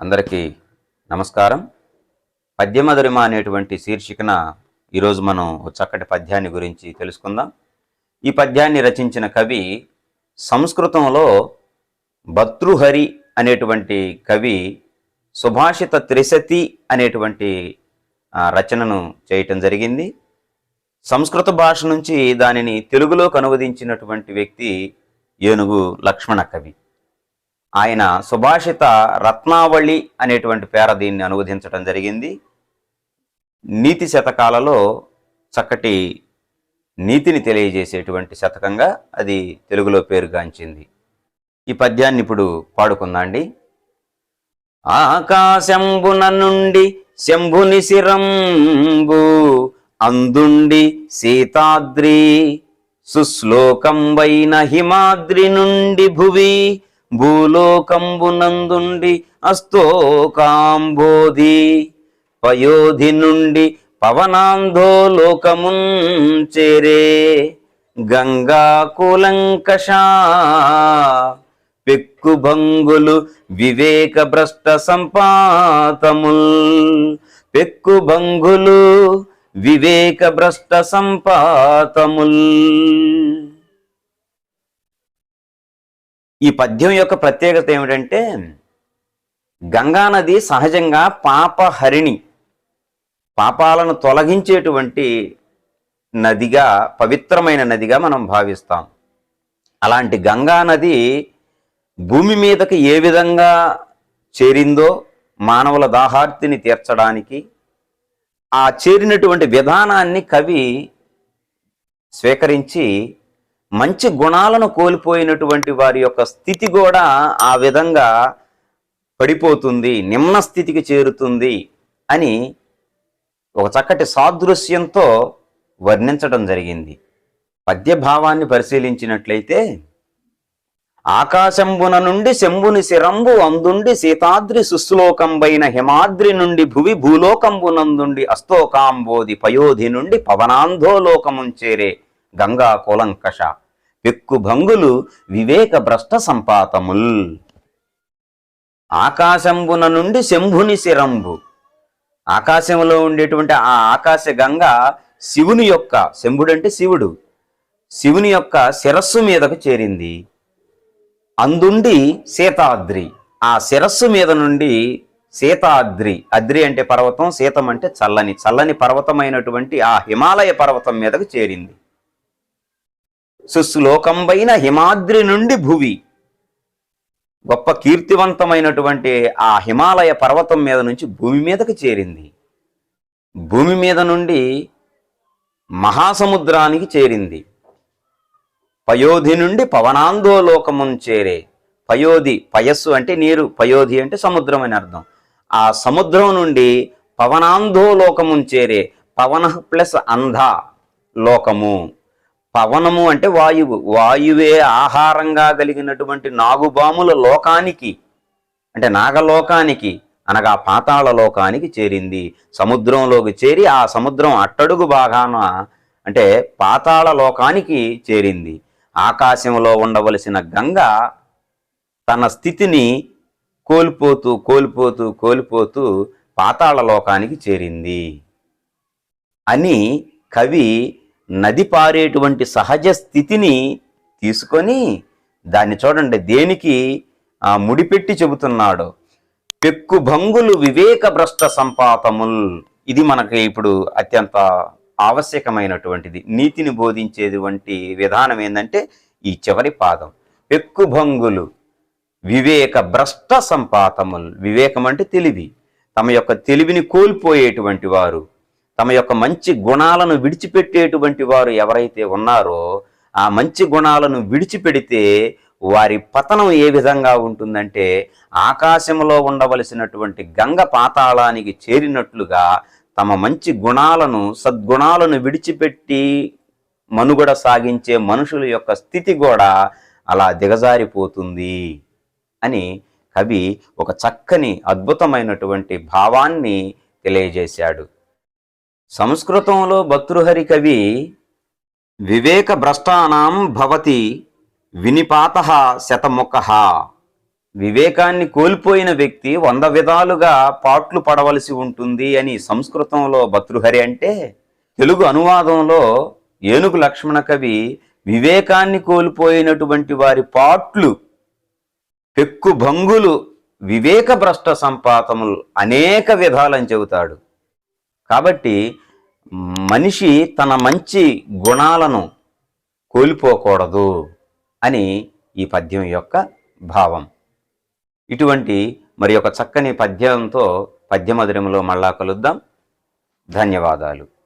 అందరికీ నమస్కారం. పద్యమధురిమ అనేటువంటి శీర్షికన ఈరోజు మనం చక్కటి పద్యాన్ని గురించి తెలుసుకుందాం. ఈ పద్యాన్ని రచించిన కవి సంస్కృతంలో భర్తృహరి అనేటువంటి కవి సుభాషిత త్రిశతి అనేటువంటి రచనను చేయటం జరిగింది. సంస్కృత భాష నుంచి దానిని తెలుగులోకి అనువదించినటువంటి వ్యక్తి ఏనుగు లక్ష్మణ కవి. ఆయన సుభాషిత రత్నావళి అనేటువంటి పేర దీన్ని అనువదించడం జరిగింది. నీతి శతకాలలో చక్కటి నీతిని తెలియజేసేటువంటి శతకంగా అది తెలుగులో పేరుగాంచింది. ఈ పద్యాన్ని ఇప్పుడు పాడుకుందాండి. ఆకాశంబున నుండి శంభుని శిరంబు అందుండి సీతాద్రి సుశ్లోకంబైన హిమాద్రి నుండి భువి భూలోకంబునందుండి అస్తోకాంబోధి. పయోధి నుండి పవనాంధో లోకమున్ చేరే గంగా కులంకషా. పెక్కుభంగులు వివేక భ్రష్ట సంపాతముల్. పెక్కుభంగులు వివేక భ్రష్ట సంపాతముల్. ఈ పద్యం యొక్క ప్రత్యేకత ఏమిటంటే గంగానది సహజంగా పాపహరిణి పాపాలను తొలగించేటువంటి నదిగా పవిత్రమైన నదిగా మనం భావిస్తాం. అలాంటి గంగా నది భూమి మీదకి ఏ విధంగా చేరిందో మానవుల దాహార్తిని తీర్చడానికి ఆ చేరినటువంటి విధానాన్ని కవి స్వీకరించి మంచి గుణాలను కోల్పోయినటువంటి వారి యొక్క స్థితి కూడా ఆ విధంగా పడిపోతుంది నిమ్న స్థితికి చేరుతుంది అని ఒక చక్కటి సాదృశ్యంతో వర్ణించడం జరిగింది. పద్యభావాన్ని పరిశీలించినట్లయితే ఆకాశంబున నుండి శంభుని శిరంబు అందుండి సీతాద్రి సుశ్లోకంబైన హిమాద్రి నుండి భువి భూలోకంబునందుండి అస్తోకాంబోధి పయోధి నుండి పవనాంధోలోకముంచేరే గంగా కులంకష పెక్కు భంగులు వివేక భ్రష్ట సంపాతముల్. ఆకాశంబున నుండి శంభుని శిరంబు. ఆకాశంలో ఉండేటువంటి ఆ ఆకాశ గంగ శివుని యొక్క శంభుడంటే శివుడు శివుని యొక్క శిరస్సు మీదకు చేరింది. అందుండి సీతాద్రి ఆ శిరస్సు మీద నుండి సీతాద్రి అద్రి అంటే పర్వతం సీతం అంటే చల్లని. చల్లని పర్వతమైనటువంటి ఆ హిమాలయ పర్వతం మీదకు చేరింది. సుశ్లోకంబైన హిమాద్రి నుండి భువి. గొప్ప కీర్తివంతమైనటువంటి ఆ హిమాలయ పర్వతం మీద నుంచి భూమి మీదకు చేరింది. భూమి మీద నుండి మహాసముద్రానికి చేరింది. పయోధి నుండి పవనాందోలోకమున్ చేరే. పయోధి పయస్సు అంటే నీరు. పయోధి అంటే సముద్రం అని అర్థం. ఆ సముద్రం నుండి పవనాంధోలోకమున్ చేరే. పవన ప్లస్ అంధ లోకము. పవనము అంటే వాయువు. వాయువే ఆహారంగా కలిగినటువంటి నాగుబాముల లోకానికి అంటే నాగలోకానికి అనగా పాతాళ లోకానికి చేరింది. సముద్రంలోకి చేరి ఆ సముద్రం అట్టడుగు భాగాన అంటే పాతాళ లోకానికి చేరింది. ఆకాశంలో ఉండవలసిన గంగ తన స్థితిని కోల్పోతూ కోల్పోతూ కోల్పోతూ పాతాళ లోకానికి చేరింది అని కవి నది పారేటువంటి సహజ స్థితిని తీసుకొని దాన్ని చూడండి దేనికి ముడిపెట్టి చెబుతున్నాడు. పెక్కు భంగులు వివేక భ్రష్ట సంపాతముల్. ఇది మనకి ఇప్పుడు అత్యంత ఆవశ్యకమైనటువంటిది. నీతిని బోధించేటువంటి విధానం ఏంటంటే ఈ చివరి పాదం. పెక్కుభంగులు వివేక భ్రష్ట సంపాతములు వివేకం అంటే తెలివి. తమ యొక్క తెలివిని కోల్పోయేటువంటి వారు తమ యొక్క మంచి గుణాలను విడిచిపెట్టేటువంటి వారు ఎవరైతే ఉన్నారో ఆ మంచి గుణాలను విడిచిపెడితే వారి పతనం ఏ విధంగా ఉంటుందంటే ఆకాశంలో ఉండవలసినటువంటి గంగ పాతాళానికి చేరినట్లుగా తమ మంచి గుణాలను సద్గుణాలను విడిచిపెట్టి మనుగడ సాగించే మనుషుల యొక్క స్థితి కూడా అలా దిగజారిపోతుంది అని కవి ఒక చక్కని అద్భుతమైనటువంటి భావాన్ని తెలియజేశాడు. సంస్కృతంలో భర్తృహరి కవి వివేక భ్రష్టానాం భవతి వినిపాత శతముఖ వివేకాన్ని కోల్పోయిన వ్యక్తి వంద విధాలుగా పాట్లు పడవలసి ఉంటుంది అని సంస్కృతంలో భతృహరి అంటే తెలుగు అనువాదంలో ఏనుగు లక్ష్మణ కవి వివేకాన్ని కోల్పోయినటువంటి వారి పాట్లు పెక్కు భంగులు వివేక భ్రష్ట సంపాతములు అనేక విధాలని చెబుతాడు. కాబట్టి మనిషి తన మంచి గుణాలను కోల్పోకూడదు అని ఈ పద్యం యొక్క భావం. ఇటువంటి మరి ఒక చక్కని పద్యంతో పద్యమధురంలో మళ్ళా కలుద్దాం. ధన్యవాదాలు.